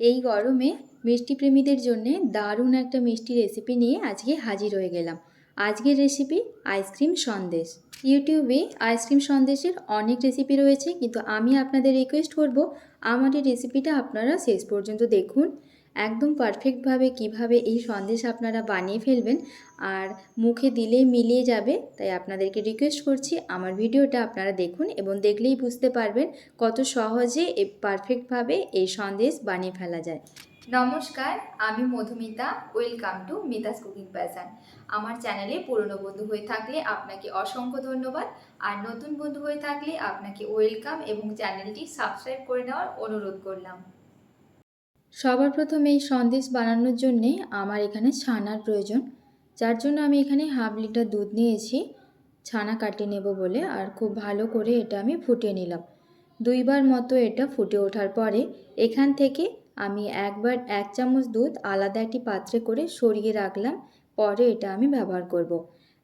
এই গরমে মিষ্টি প্রেমীদের জন্যে দারুণ একটা মিষ্টি রেসিপি নিয়ে আজকে হাজির হয়ে গেলাম। আজকের রেসিপি আইসক্রিম সন্দেশ। ইউটিউবে আইসক্রিম সন্দেশের অনেক রেসিপি রয়েছে, কিন্তু আমি আপনাদের রিকোয়েস্ট করব, আমার এই রেসিপিটা আপনারা শেষ পর্যন্ত দেখুন। একদম পারফেক্টভাবে কীভাবে এই সন্দেশ আপনারা বানিয়ে ফেলবেন আর মুখে দিলেই মিলিয়ে যাবে, তাই আপনাদেরকে রিকোয়েস্ট করছি আমার ভিডিওটা আপনারা দেখুন এবং দেখলেই বুঝতে পারবেন কত সহজে পারফেক্টভাবে এই সন্দেশ বানিয়ে ফেলা যায়। নমস্কার, আমি Madhumita welcome to Mita's cooking passion আমার চ্যানেলে পুরনো বন্ধু হয়ে থাকলে আপনাকে অসংখ্য ধন্যবাদ আর নতুন বন্ধু হয়ে থাকলে আপনাকে ওয়েলকাম এবং চ্যানেলটি সাবস্ক্রাইব করে নেওয়ার অনুরোধ করলাম। সবার প্রথমে এই সন্দেশ বানানোর জন্যে আমার এখানে ছানার প্রয়োজন। যার জন্য আমি এখানে হাফ লিটার দুধ নিয়েছি। ছানা কাটিয়ে নেব বলে আর খুব ভালো করে এটা আমি ফুটিয়ে নিলাম। দুইবার মতো এটা ফুটে ওঠার পরে এখান থেকে আমি একবার এক চামচ দুধ আলাদা একটি পাত্রে করে সরিয়ে রাখলাম। পরে এটা আমি ব্যবহার করব।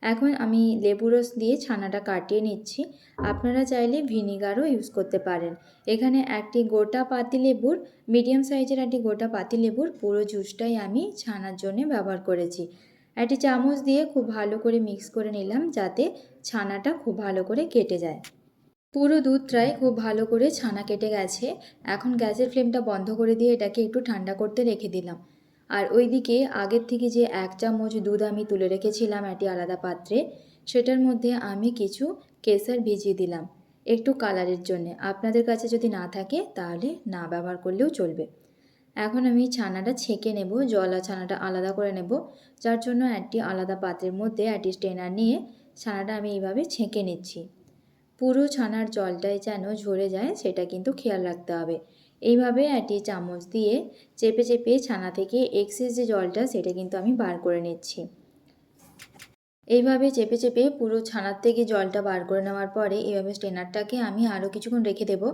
এখন আমি লেবু রস দিয়ে ছানাটা কাটিয়ে নিচ্ছি। আপনারা চাইলে ভিনিগারও ইউজ করতে পারেন। এখানে একটি গোটা পাতি লেবুর, মিডিয়াম সাইজের একটি গোটা পাতি লেবুর পুরো জুসটাই আমি ছানার জন্য ব্যবহার করেছি। একটি চামচ দিয়ে খুব ভালো করে মিক্স করে নিলাম যাতে ছানাটা খুব ভালো করে কেটে যায়। পুরো দুধটাই খুব ভালো করে ছানা কেটে গেছে। এখন গ্যাসের ফ্লেমটা বন্ধ করে দিয়ে এটাকে একটু ঠান্ডা করতে রেখে দিলাম। আর ওইদিকে আগের থেকে যে এক চামচ দুধ আমি তুলে রেখেছিলাম একটি আলাদা পাত্রে, সেটার মধ্যে আমি কিছু কেসার ভিজিয়ে দিলাম একটু কালারের জন্যে। আপনাদের কাছে যদি না থাকে তাহলে না ব্যবহার করলেও চলবে। এখন আমি ছানাটা ছেঁকে নেব, জল আর ছানাটা আলাদা করে নেব, যার জন্য একটি আলাদা পাত্রের মধ্যে একটি স্টেনার নিয়ে ছানাটা আমি এইভাবে ছেঁকে নিচ্ছি। পুরো ছানার জলটাই যেন ঝরে যায়, সেটা কিন্তু খেয়াল রাখতে হবে। এইভাবে একটি চামচ দিয়ে চেপে চেপে ছানা থেকে এক্সেস যে জলটা, সেটা কিন্তু আমি বার করে নিচ্ছি। এইভাবে চেপে চেপে পুরো ছানার থেকে জলটা বার করে নেওয়ার পরে এইভাবে স্টেনারটাকে আমি আরও কিছুক্ষণ রেখে দেবো,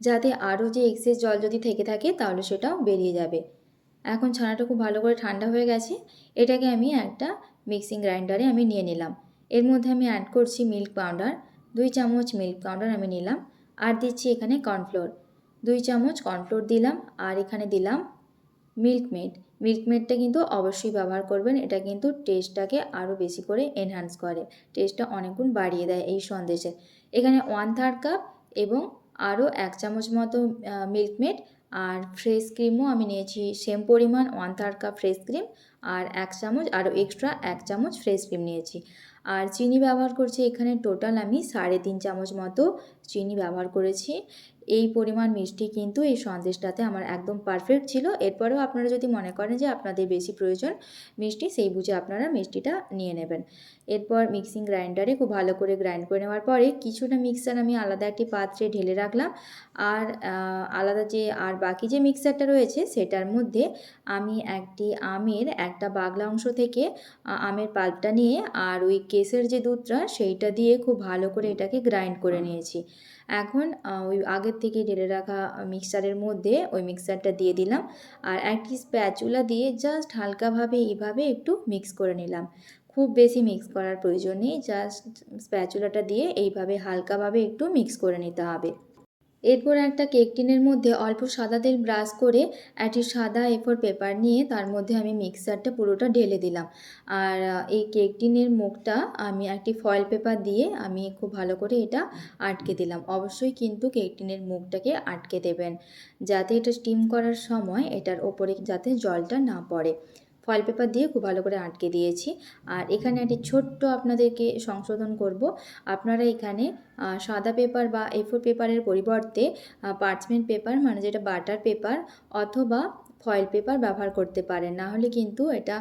যাতে আরও যে এক্সেস জল যদি থেকে থাকে, তাহলে সেটাও বেরিয়ে যাবে। এখন ছানাটা খুব ভালো করে ঠান্ডা হয়ে গেছে, এটাকে আমি একটা মিক্সিং গ্রাইন্ডারে আমি নিয়ে নিলাম। এর মধ্যে আমি অ্যাড করছি মিল্ক পাউডার দুই চামচ মিল্ক পাউডার আমি নিলাম, আর দিচ্ছি এখানে কর্নফ্লোর দুই চামচ কর্নফ্লোর দিলাম আর এখানে দিলাম মিল্ক মেড মিল্ক মেডটা কিন্তু অবশ্যই ব্যবহার করবেন, এটা কিন্তু টেস্টটাকে আরও বেশি করে এনহ্যান্স করে। টেস্টটা অনেকগুণ বাড়িয়ে দেয় এই সন্দেশে। এখানে ওয়ান থার্ড কাপ এবং আরও এক চামচ মতো মিল্ক মেড আর ফ্রেশ ক্রিমও আমি নিয়েছি সেম পরিমাণ one third cup fresh cream আর এক চামচ, আরও এক্সট্রা এক চামচ ফ্রেশ ক্রিম নিয়েছি। আর চিনি ব্যবহার করছি এখানে টোটাল আমি সাড়ে তিন চামচ মতো চিনি ব্যবহার করেছি। এই পরিমাণ মিষ্টি কিন্তু এই সন্দেশটাতে আমার একদম পারফেক্ট ছিল। এরপরেও আপনারা যদি মনে করেন যে আপনাদের বেশি প্রয়োজন মিষ্টি, সেই বুঝে আপনারা মিষ্টিটা নিয়ে নেবেন। এরপর মিক্সিং গ্রাইন্ডারে খুব ভালো করে গ্রাইন্ড করে নেওয়ার পরে কিছুটা মিক্সার আমি আলাদা একটি পাত্রে ঢেলে রাখলাম। আর আলাদা যে, আর বাকি যে মিক্সারটা রয়েছে সেটার মধ্যে আমি একটি আমের একটা বাগলা অংশ থেকে আমের পাল্পটা নিয়ে আর ওই কেসের যে দুধটা সেইটা দিয়ে খুব ভালো করে এটাকে গ্রাইন্ড করে নিয়েছি। এখন ওই আগের থেকে ঢেলে রাখা মিক্সচারের মধ্যে ওই মিক্সারটা দিয়ে দিলাম। আর একটি স্প্যাচুলা দিয়ে জাস্ট হালকাভাবে এইভাবে একটু মিক্স করে নিলাম। খুব বেশি মিক্স করার প্রয়োজন নেই জাস্ট স্প্যাচুলাটা দিয়ে এইভাবে হালকাভাবে একটু মিক্স করে নিতে হবে। এরপর একটা কেক টিনের মধ্যে অল্প সাদা তেল ব্রাশ করে একটি সাদা এফোর পেপার নিয়ে তার মধ্যে আমি মিক্সারটা পুরোটা ঢেলে দিলাম। আর এই কেক টিনের মুখটা আমি একটি ফয়েল পেপার দিয়ে আমি খুব ভালো করে এটা আটকে দিলাম। অবশ্যই কিন্তু কেক টিনের মুখটাকে আটকে দেবেন, যাতে এটা স্টিম করার সময় এটার ওপরে যাতে জলটা না পড়ে। ফয়েল পেপার দিয়ে খুব ভালো করে আটকে দিয়েছি। আর এখানে একটি ছোট্ট আপনাদেরকে সংশোধন করব। আপনারা এখানে সাদা পেপার বা এফোর পেপারের পরিবর্তে পার্চমেন্ট পেপার মানে যেটা বাটার পেপার অথবা ফয়েল পেপার ব্যবহার করতে পারেন। না হলে কিন্তু এটা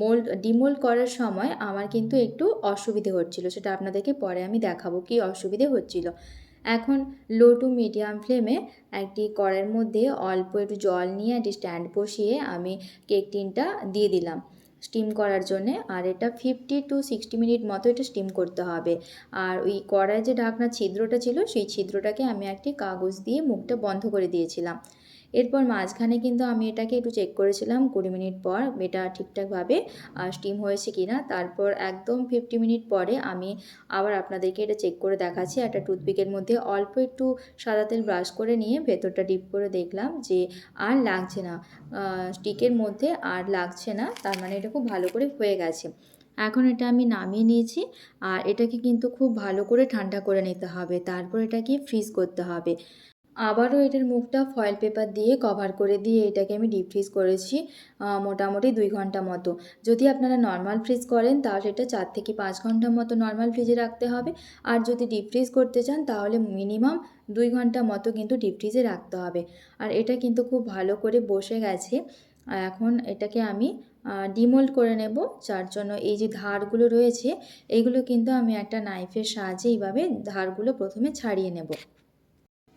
মোল্ড ডিমোল্ড করার সময় আমার কিন্তু একটু অসুবিধে হচ্ছিল। সেটা আপনাদেরকে পরে আমি দেখাবো কি অসুবিধে হচ্ছিল। এখন লো টু মিডিয়াম ফ্লেমে একটি কড়াইয়ের মধ্যে অল্প একটু জল নিয়ে একটি স্ট্যান্ড বসিয়ে আমি কেক টিনটা দিয়ে দিলাম। স্টিম করার জন্যে আর এটা ফিফটি টু সিক্সটি মিনিট মতো এটা স্টিম করতে হবে। আর ওই কড়ায় যে ঢাকনা ছিদ্রটা ছিল, সেই ছিদ্রটাকে আমি একটি কাগজ দিয়ে মুখটা বন্ধ করে দিয়েছিলাম। এরপর মাঝখানে কিন্তু আমি এটাকে একটু চেক করেছিলাম, কুড়ি মিনিট পর এটা ঠিকঠাকভাবে স্টিম হয়েছে কি না তারপর একদম ফিফটি মিনিট পরে আমি আবার আপনাদেরকে এটা চেক করে দেখাচ্ছি। একটা টুথপিকের মধ্যে অল্প একটু সাদা তেল ব্রাশ করে নিয়ে ভেতরটা ডিপ করে দেখলাম যে আর লাগছে না। স্টিকের মধ্যে আর লাগছে না, তার মানে এটা খুব ভালো করে হয়ে গেছে। এখন এটা আমি নামিয়ে নিয়েছি আর এটাকে কিন্তু খুব ভালো করে ঠান্ডা করে নিতে হবে। তারপর এটাকে ফ্রিজ করতে হবে। আবারও এটার মুখটা ফয়েল পেপার দিয়ে কভার করে দিয়ে এটাকে আমি ডিপ ফ্রিজ করেছি মোটামুটি দুই ঘণ্টা মতো। যদি আপনারা নর্মাল ফ্রিজ করেন, তাহলে এটা চার থেকে পাঁচ ঘণ্টা মতো নর্মাল ফ্রিজে রাখতে হবে। আর যদি ডিপ ফ্রিজ করতে চান, তাহলে মিনিমাম দুই ঘণ্টা মতো কিন্তু ডিপ ফ্রিজে রাখতে হবে। আর এটা কিন্তু খুব ভালো করে বসে গেছে। এখন এটাকে আমি ডিমোল্ড করে নেব। যার জন্য এই যে ধারগুলো রয়েছে এইগুলো কিন্তু আমি একটা নাইফের সাহায্যে এইভাবে ধারগুলো প্রথমে ছাড়িয়ে নেব।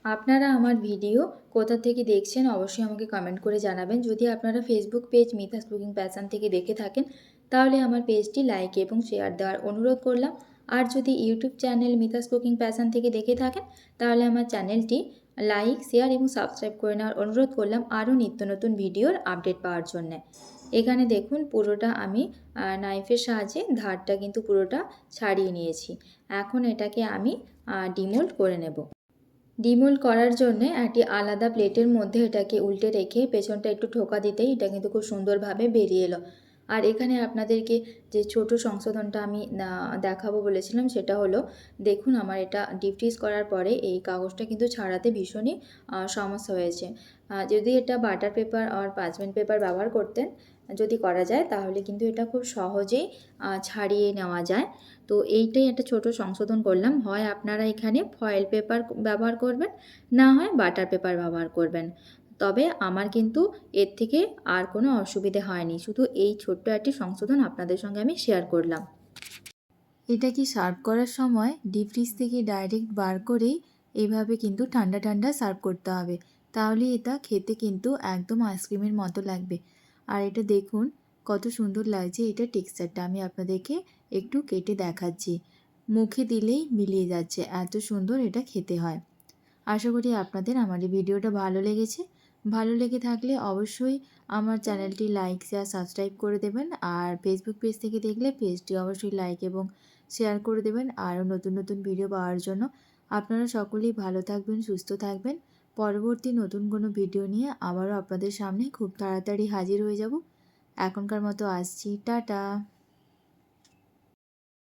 আপনারা আমার ভিডিও কোথা থেকে দেখছেন অবশ্যই আমাকে কমেন্ট করে জানাবেন। যদি আপনারা Facebook page Mita's cooking passion থেকে দেখে থাকেন, তাহলে আমার পেজটি লাইক এবং শেয়ার দেওয়ার অনুরোধ করলাম। আর যদি YouTube channel Mita's cooking passion থেকে দেখে থাকেন, তাহলে আমার চ্যানেলটি লাইক শেয়ার এবং সাবস্ক্রাইব করে নেওয়ার অনুরোধ করলাম আরও নিত্য নতুন ভিডিওর আপডেট পাওয়ার জন্যে। এখানে দেখুন পুরোটা আমি নাইফের সাহায্যে ধারটা কিন্তু পুরোটা ছাড়িয়ে নিয়েছি। এখন এটাকে আমি ডিমোল্ড করে নেব। ডিমোল্ড করার জন্য একটি আলাদা প্লেটের মধ্যে এটাকে উল্টে রেখে পেছনটা একটু ঠোকা দিতেই এটা কিন্তু খুব সুন্দরভাবে বেরিয়ে এলো। আর এখানে আপনাদেরকে যে ছোট সংশোধনটা আমি দেখাবো বলেছিলাম সেটা হলো, দেখুন আমার এটা ডিপ করার পরে এই কাগজটা কিন্তু ছাড়াতে ভীষণই সমস্যা হয়েছে। যদি এটা বাটার পেপার আর পাঁচমেন্ট পেপার ব্যবহার করতেন যদি করা যায়, তাহলে কিন্তু এটা খুব সহজেই ছাড়িয়ে নেওয়া যায়। তো এইটাই একটা ছোট সংশোধন করলাম। হয় আপনারা এখানে ফয়েল পেপার ব্যবহার করবেন, না হয় বাটার পেপার ব্যবহার করবেন। তবে আমার কিন্তু এর থেকে আর কোনো অসুবিধে হয়নি। শুধু এই ছোট্ট একটি সংশোধন আপনাদের সঙ্গে আমি শেয়ার করলাম। এটা কি সার্ভ করার সময় ডিপ ফ্রিজ থেকে ডাইরেক্ট বার করেই এভাবে কিন্তু ঠান্ডা ঠান্ডা সার্ভ করতে হবে। তাহলে এটা খেতে কিন্তু একদম আইসক্রিমের মতো লাগবে। আর এটা দেখুন, কত সুন্দর লাগছে এটা টেক্সচারটা। আমি আপনাদেরকে একটু কেটে দেখাচ্ছি। মুখে দিলেই মিলিয়ে যাচ্ছে, এত সুন্দর এটা খেতে হয়। আশা করি আপনাদের আমার এই ভিডিওটা ভালো লেগেছে। ভালো লেগে থাকলে অবশ্যই আমার চ্যানেলটি লাইক, শেয়ার, সাবস্ক্রাইব করে দেবেন। আর ফেসবুক পেজ থেকে দেখলে পেজটি অবশ্যই লাইক এবং শেয়ার করে দেবেন। আরও নতুন নতুন ভিডিও পাওয়ার জন্য আপনারা সকলেই ভালো থাকবেন, সুস্থ থাকবেন। পরবর্তী নতুন কোনো ভিডিও নিয়ে আবারও আপনাদের সামনে খুব তাড়াতাড়ি হাজির হয়ে যাব। এখনকার মতো আসছি। টাটা।